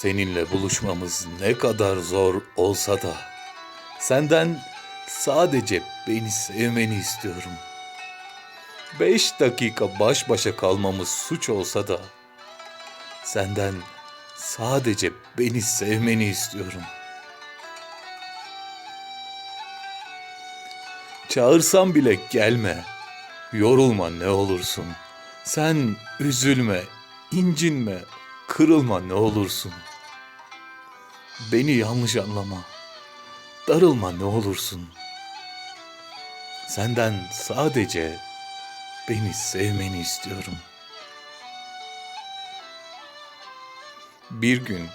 Seninle buluşmamız ne kadar zor olsa da senden sadece beni sevmeni istiyorum. Beş dakika baş başa kalmamız suç olsa da senden sadece beni sevmeni istiyorum. Çağırsam bile gelme. Yorulma ne olursun. Sen üzülme, incinme, kırılma ne olursun. Beni yanlış anlama. Darılma ne olursun. Senden sadece beni sevmeni istiyorum. Bir gün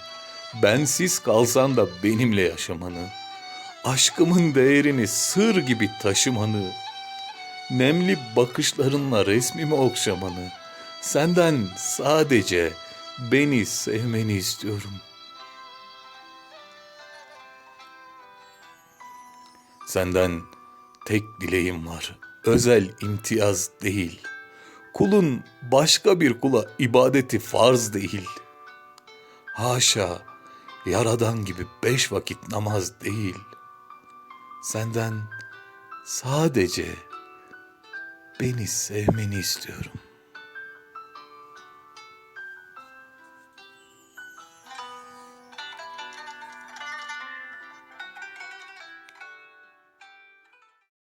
bensiz kalsan da benimle yaşamanı, aşkımın değerini sır gibi taşımanı, nemli bakışlarınla resmimi okşamanı, senden sadece beni sevmeni istiyorum. Senden tek dileğim var. Özel imtiyaz değil. Kulun başka bir kula ibadeti farz değil. Haşa, yaradan gibi beş vakit namaz değil. Senden sadece beni sevmeni istiyorum.''